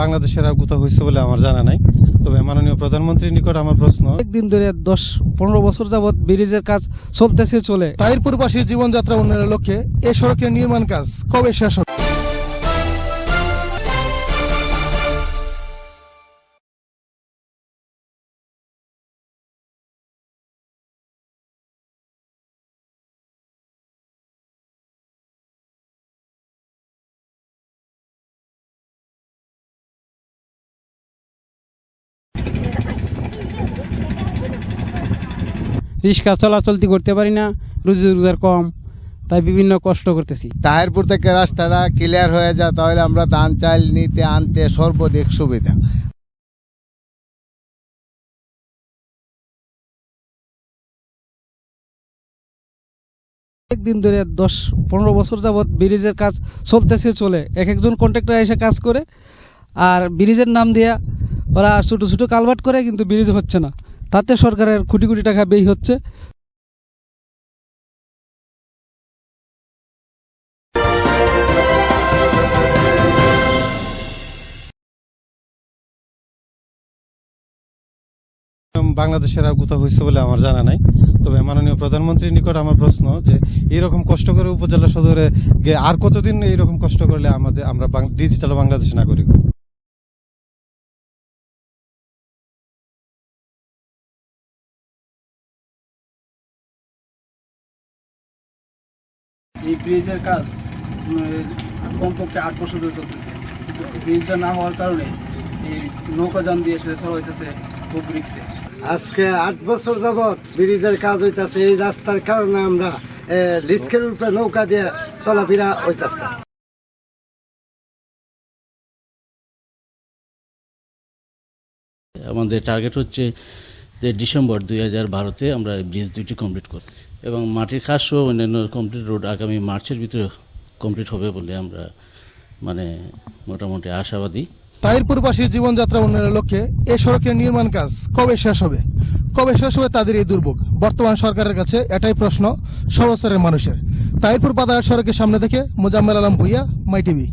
বাংলাদেশের আর কোথাও হয়েছে বলে আমার জানা নাই। তবে মাননীয় প্রধানমন্ত্রীর নিকট আমার প্রশ্ন একদিন ধরে দশ পনেরো বছর যাবৎ ব্রিজের কাজ চলতেছে চলে। তাইরপুরবাসীর জীবনযাত্রা উন্নয়নের লক্ষ্যে এ সড়কের নির্মাণ কাজ কবে শেষ হবে? রিক্সা চলাচলতি করতে পারি না রুজি রোজগার কম তাই বিভিন্ন কষ্ট করতেছি। তাহিরপুর থেকে রাস্তাটা ক্লিয়ার হয়ে যায় তাহলে আমরা ধান চাল নিতে আনতে সর্বাধিক সুবিধা। একদিন ধরে দশ পনেরো বছর যাবৎ ব্রিজের কাজ চলতেছে চলে। এক একজন কন্ট্রাক্টর এসে কাজ করে আর ব্রিজের নাম দিয়া ওরা ছোটো ছোটো কালভার্ট করে কিন্তু ব্রিজ হচ্ছে না। তাতে সরকারের কোটি কোটি টাকা ব্যয় হচ্ছে। বাংলাদেশের আর কোথাও হয়েছে বলে আমার জানা নাই। তবে মাননীয় প্রধানমন্ত্রীর নিকট আমার প্রশ্ন যে, এইরকম কষ্ট করে উপজেলা সদরে আর কতদিন এইরকম কষ্ট করলে আমাদের আমরা ডিজিটাল বাংলাদেশ নাগরিক? এই ব্রিজের কাজ কমপক্ষে আট বছর ধরে চলতেছে। কিন্তু ব্রিজটা না হওয়ার কারণে এই নৌকাযান দিয়ে সেটা চলা হইতেছে খুব রিক্সে। আজকে আট বছর যাবৎ ব্রিজের কাজ হইতেছে এই রাস্তার কারণে আমরা লিস্কের উপরে নৌকা দিয়ে চলাফেরা হইতাছে। আমাদের টার্গেট হচ্ছে যে ডিসেম্বর দুই হাজার বারোতে আমরা ব্রিজ দুইটি কমপ্লিট করব। এবং মাটির কাজ সহ অন্যান্য কমপ্লিট রোড আগামী মার্চের ভিতরে কমপ্লিট হবে বলে আমরা মানে মোটামুটি আশাবাদী। তাহিরপুরবাসী জীবনযাত্রা উন্নয়নের লক্ষ্যে এ সড়কের নির্মাণ কাজ কবে শেষ হবে? কবে শেষ হবে তাদের এই দুর্ভোগ? বর্তমান সরকারের কাছে এটাই প্রশ্ন সর্বস্তরের মানুষের। তাহিরপুর বাজার সড়কের সামনে থেকে মোজাম্মেল আলম ভুইয়া মাই টিভি